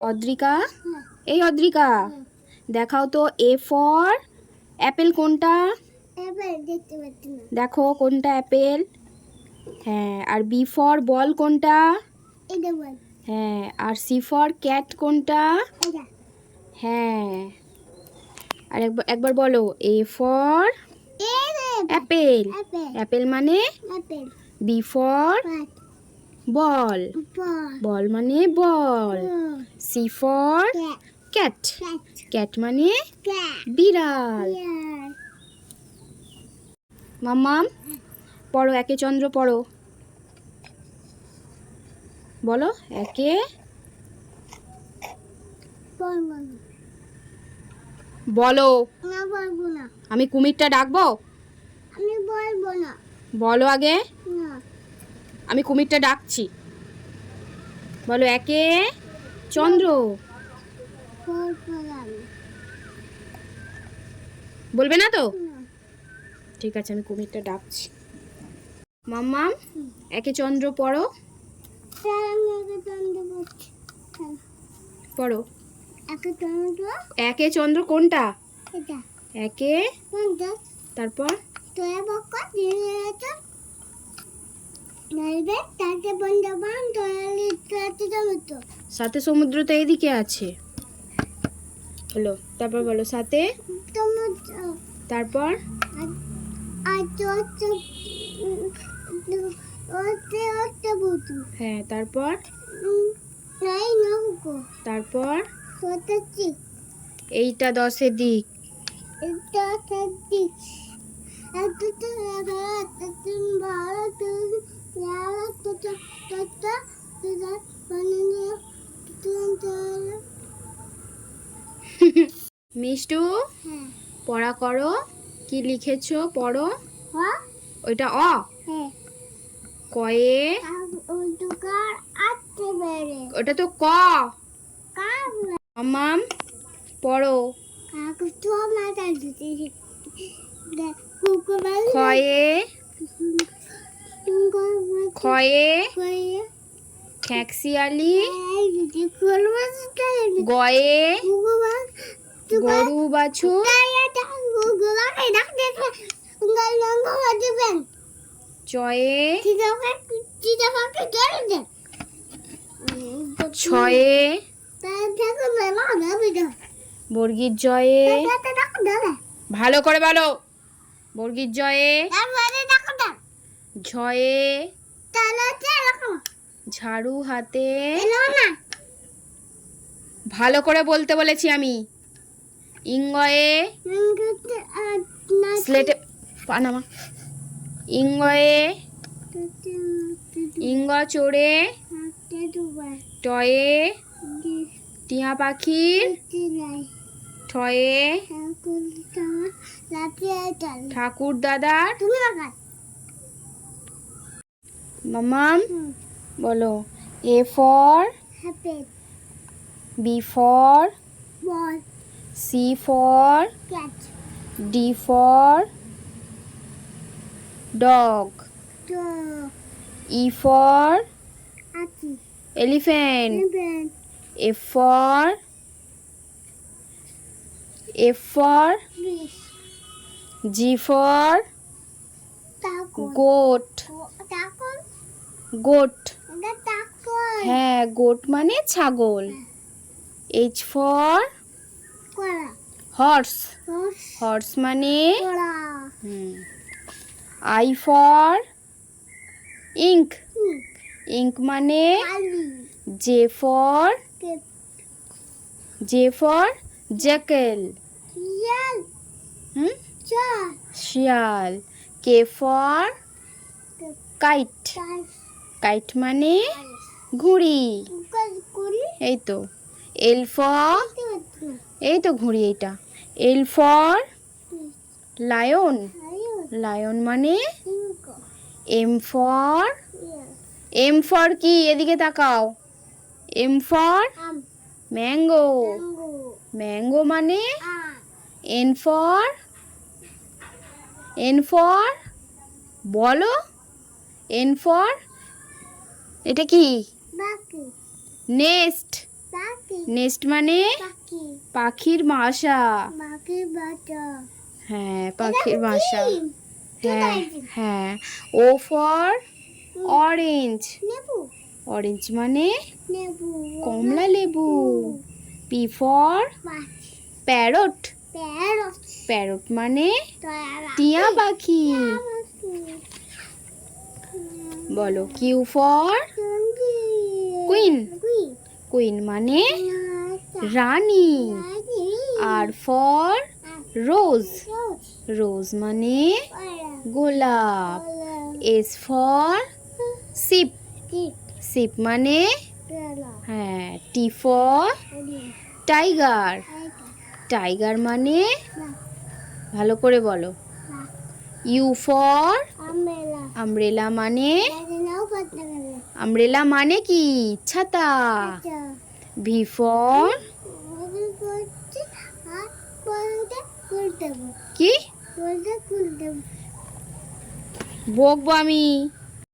অদ্রিকা? এই অদ্রিকা দেখাও তো এ ফর অ্যাপেল কোনটা? দেখো কোনটা অ্যাপেল হ্যাঁ আর বি ফর বল কোনটা? হ্যাঁ আর সি ফর ক্যাট কোনটা? হ্যাঁ আর একবার একবার বলো এ ফর অ্যাপেল অ্যাপেল মানে? B for ball. বল। মানে বল। C for cat. ক্যাট। মানে বিড়াল। মাম্মাম পড়ো একে চন্দ্র পড়ো। বলো একে বলো আমি কুমিরটা ডাকবো? আমি বলব না বলো আগে। আমি কুমিরটা ডাকছি। বলো একে? চন্দ্র। বলব না তো? ঠিক আছে আমি কুমিরটা ডাকছি। মাম্মাম একে চন্দ্র পড়ো। পড়ো। একে চন্দ্র কোনটা? একে। তারপর? সাথে সমুদ্র তো এদিকে আছে। হলো তারপর বলো সাথে? তারপর? হ্যাঁ তারপর? তারপর? এইটা দশের দিক। এটা মিষ্টু হ্যাঁ। পড়া করো। কি লিখেছো পড়ো? ওইটা অ। হ্যাঁ। কয়ে? ওটা তো ক। মাম্মাম পড়ো। খয়ে খয়ে গয়ে গরু বাছু। চয়ে ছয়ে বর্গীর জয়ে। ভালো করে বলো। বর্গীর জয়ে। ঝয়ে ঝাড়ু হাতে ভালো করে বলতে বলেছি আমি। ইঙ্গয়ে স্লেটে পানামা। ইঙ্গয়ে ইঙ্গ চড়ে টয়ে টিয়া পাখির ঠয়ে ঠাকুর দাদার মামাম বলো A for B for C for D for dog E for নেবেন F for F for G for goat goat. হ্যাঁ গোট মানে ছাগল। এইচ ফর হর্স হর্স মানে আই ফর ইঙ্ক ইঙ্ক মানে J for J for jackal শিয়াল। K for kite kite মানে ঘুড়ি। এই তো। এল ফর এই তো ঘুড়ি এইটা। এল ফর লায়ন লায়ন মানে এম ফর এম ফর কি? এদিকে তাকাও। এম ফর ম্যাঙ্গো ম্যাঙ্গো মানে এন ফর এন ফর বলো। এন ফর এটা কি? নেস্ট। নেস্ট মানে? পাখির বাসা। হ্যাঁ পাখির বাসা। হ্যাঁ হ্যাঁ। ও ফর অরেঞ্জ অরেঞ্জ মানে? কমলা লেবু। পি ফর প্যারট প্যারট মানে? টিয়া পাখি। বলো, কিউ ফর? কুইন। কুইন মানে রানী। আর ফর? রোজ। রোজ মানে গোলাপ। এস ফর সিপ সিপ মানে হ্যাঁ টি ফর টাইগার। টাইগার মানে ভালো করে বলো। ইউ ফর আমব্রেলা মানে? আমরেলা আমব্রেলা মানে কি? ছাতা। ভি ফর কি? বকবো আমি।